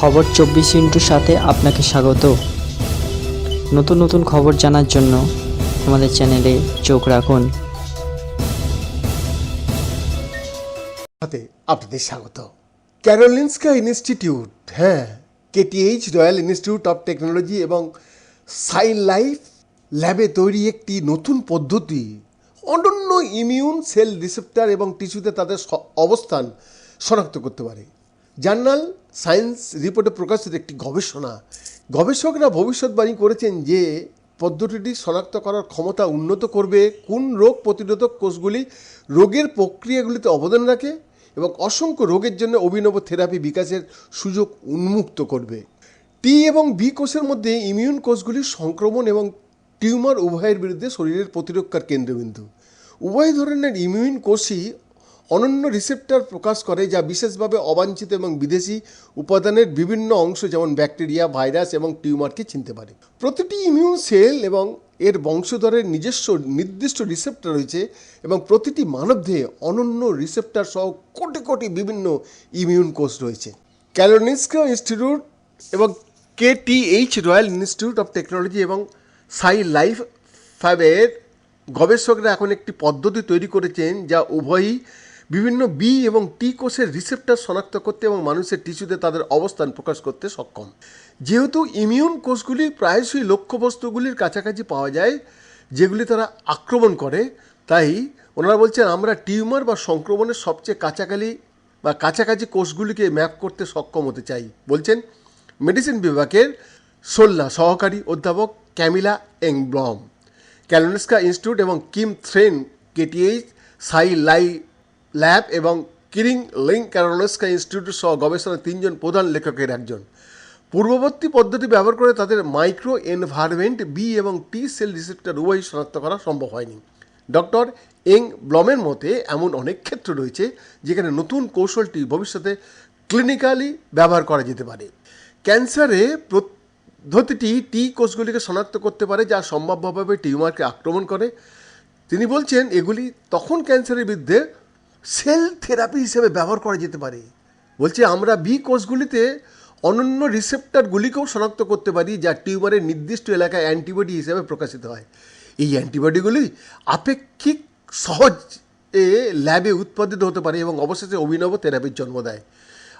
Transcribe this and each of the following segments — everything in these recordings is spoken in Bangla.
খবর চব্বিশ ইন্টুর সাথে আপনাকে স্বাগত। নতুন নতুন খবর জানার জন্য আমাদের চ্যানেলে চোখ রাখুন। আপনাদের স্বাগত। ক্যারোলিনস্কা ইনস্টিটিউট হ্যাঁ KTH Royal Institute of Technology এবং সাই লাইফ ল্যাবে তৈরি একটি নতুন পদ্ধতি, অনন্য ইমিউন সেল রিসেপ্টার এবং টিস্যুতে তাদের অবস্থান শনাক্ত করতে পারে। জার্নাল, সায়েন্স রিপোর্টে প্রকাশিত একটি গবেষণা। গবেষকরা ভবিষ্যৎবাণী করেছেন যে, পদ্ধতিটি শনাক্ত করার ক্ষমতা উন্নত করবে কোন রোগ প্রতিরোধক কোষগুলি রোগের প্রক্রিয়াগুলিতে অবদান রাখে এবং অসংখ্য রোগের জন্য অভিনব থেরাপি বিকাশের সুযোগ উন্মুক্ত করবে। টি এবং বি কোষের মধ্যে ইমিউন কোষগুলি সংক্রমণ এবং টিউমার উভয়ের বিরুদ্ধে শরীরের প্রতিরক্ষার কেন্দ্রবিন্দু। উভয় ধরনের ইমিউন কোষই অনন্য রিসেপ্টর প্রকাশ করে যা বিশেষভাবে অবাঞ্ছিত এবং বিদেশি উপাদানের বিভিন্ন অংশ, যেমন ব্যাকটেরিয়া, ভাইরাস এবং টিউমারকে চিনতে পারে। প্রতিটি ইমিউন সেল এবং এর বংশধরের নিজস্ব নির্দিষ্ট রিসেপ্টর রয়েছে এবং প্রতিটি মানবদেহে অনন্য রিসেপ্টর সহ কোটি কোটি বিভিন্ন ইমিউন কোষ রয়েছে। ক্যালোনিস্কা ইনস্টিটিউট এবং K KTH Royal Institute of Technology এবং সাই লাইফ ফাইভের গবেষকরা এখন একটি পদ্ধতি তৈরি করেছেন যা উভয়ই বিভিন্ন বি এবং টি কোষের রিসেপ্টর শনাক্ত করতে এবং মানুষের টিস্যুতে তাদের অবস্থান প্রকাশ করতে সক্ষম। যেহেতু ইমিউন কোষগুলি প্রায়শই লক্ষ্যবস্তুগুলির কাছাকাছি পাওয়া যায়, যেগুলি তারা আক্রমণ করে, তাই ওনারা বলছেন আমরা টিউমার বা সংক্রমণের সবচেয়ে কাছাকাছি বা কাছাকাছি কোষগুলিকে ম্যাপ করতে সক্ষম হতে চাই, বলছেন মেডিসিন বিভাগের সোল্লা সহকারী অধ্যাপক ক্যামিলা এংব্লম। ক্যালোনেস্কা ইনস্টিটিউট এবং Kim Thrane, KTH, Sci Life Lab এবং কিরিং লিঙ্ক ক্যালোনেস্কা ইনস্টিটিউট সহ গবেষণার তিনজন প্রধান লেখকের একজন। পূর্ববর্তী পদ্ধতি ব্যবহার করে তাদের মাইক্রো এনভায়রনমেন্ট বি এবং টি সেল রিসেপ্টর উভয়ই শনাক্ত করা সম্ভব হয়নি। ডক্টর এং ব্লমের মতে এমন অনেক ক্ষেত্র রয়েছে যেখানে নতুন কৌশলটি ভবিষ্যতে ক্লিনিক্যালি ব্যবহার করা যেতে পারে। ক্যান্সারে পদ্ধতিটি টি কোষগুলিকে শনাক্ত করতে পারে যা সম্ভাব্যভাবে টিউমারকে আক্রমণ করে। তিনি বলছেন, এগুলি তখন ক্যান্সারের বিরুদ্ধে সেল থেরাপি হিসেবে ব্যবহার করা যেতে পারে। বলছে, আমরা বি কোষগুলিতে অনন্য রিসেপ্টারগুলিকেও শনাক্ত করতে পারি, যা টিউমারের নির্দিষ্ট এলাকায় অ্যান্টিবডি হিসেবে প্রকাশিত হয়। এই অ্যান্টিবডিগুলি আপেক্ষিক সহজ এ ল্যাবে উৎপাদিত হতে পারে এবং অবশেষে অভিনব থেরাপির জন্ম দেয়।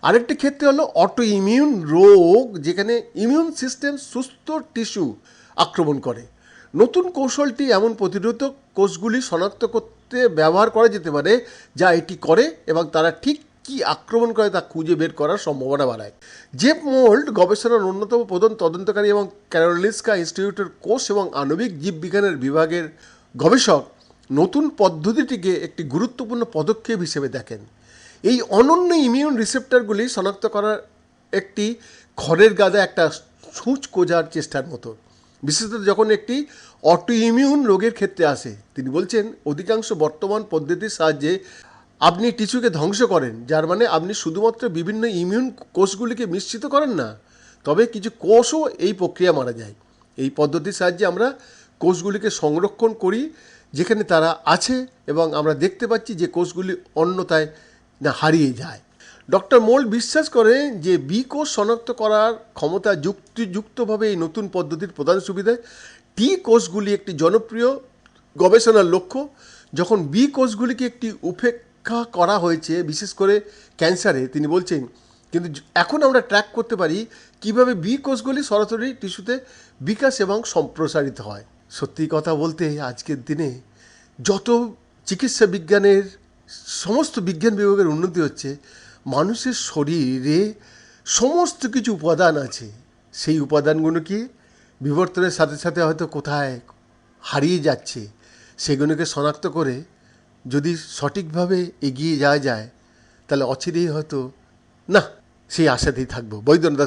আরেকটি ক্ষেত্রে হলো অটো ইমিউন রোগ, যেখানে ইমিউন সিস্টেম সুস্থ টিস্যু আক্রমণ করে। নতুন কৌশলটি এমন প্রতিরোধক কোষগুলি শনাক্ত করতে ব্যবহার করা যেতে পারে, যা এটি করে এবং তারা ঠিক কী আক্রমণ করে তা খুঁজে বের করার সম্ভাবনা বাড়ায়। জেপ মোল্ড, গবেষণার অন্যতম প্রধান তদন্তকারী এবং ক্যারোলিস্কা ইনস্টিটিউটের কোষ এবং আণবিক জীববিজ্ঞানের বিভাগের গবেষক, নতুন পদ্ধতিটিকে একটি গুরুত্বপূর্ণ পদক্ষেপ হিসেবে দেখেন। এই অনন্য ইমিউন রিসেপ্টারগুলি শনাক্ত করার একটি খড়ের গাদা একটা সূচ কোজার চেষ্টার মতো। বিশেষত যখন একটি অটো ইমিউন রোগের ক্ষেত্রে আসে, তিনি বলছেন, অধিকাংশ বর্তমান পদ্ধতির সাহায্যে আপনি টিস্যুকে ধ্বংস করেন, যার মানে আপনি শুধুমাত্র বিভিন্ন ইমিউন কোষগুলিকে মিশ্রিত করেন না, তবে কিছু কোষও এই প্রক্রিয়া মারা যায়। এই পদ্ধতির সাহায্যে আমরা কোষগুলিকে সংরক্ষণ করি, যেখানে তারা আছে এবং আমরা দেখতে পাচ্ছি যে কোষগুলি অন্যতায় না হারিয়ে যায়। ডক্টর মোল্ড বিশ্বাস করেন যে বি কোষ শনাক্ত করার ক্ষমতা যুক্তিযুক্তভাবে এই নতুন পদ্ধতির প্রধান সুবিধা টি কোষগুলি একটি জনপ্রিয় গবেষণার লক্ষ্য। যখন বি কোষগুলিকে একটি উপেক্ষা করা হয়েছে, বিশেষ করে ক্যান্সারে, তিনি বলছেন, কিন্তু এখন আমরা ট্র্যাক করতে পারি কীভাবে বি কোষগুলি সরাসরি টিস্যুতে বিকাশ এবং সম্প্রসারিত হয়। সত্যি কথা বলতে আজকের দিনে যত চিকিৎসা বিজ্ঞানের সমস্ত বিজ্ঞান বিভাগের উন্নতি হচ্ছে মানুষের শরীরে সমস্ত কিছু উপাদান আছে। সেই উপাদানগুলো কি বিবর্তনের সাথে সাথে হয়তো কোথায় হারিয়ে যাচ্ছে, সেগুলোকে শনাক্ত করে যদি সঠিকভাবে এগিয়ে যাওয়া যায়, তাহলে অচিরেই হয়তো, না, সেই আশাতেই থাকব। বৈদ্যনাথ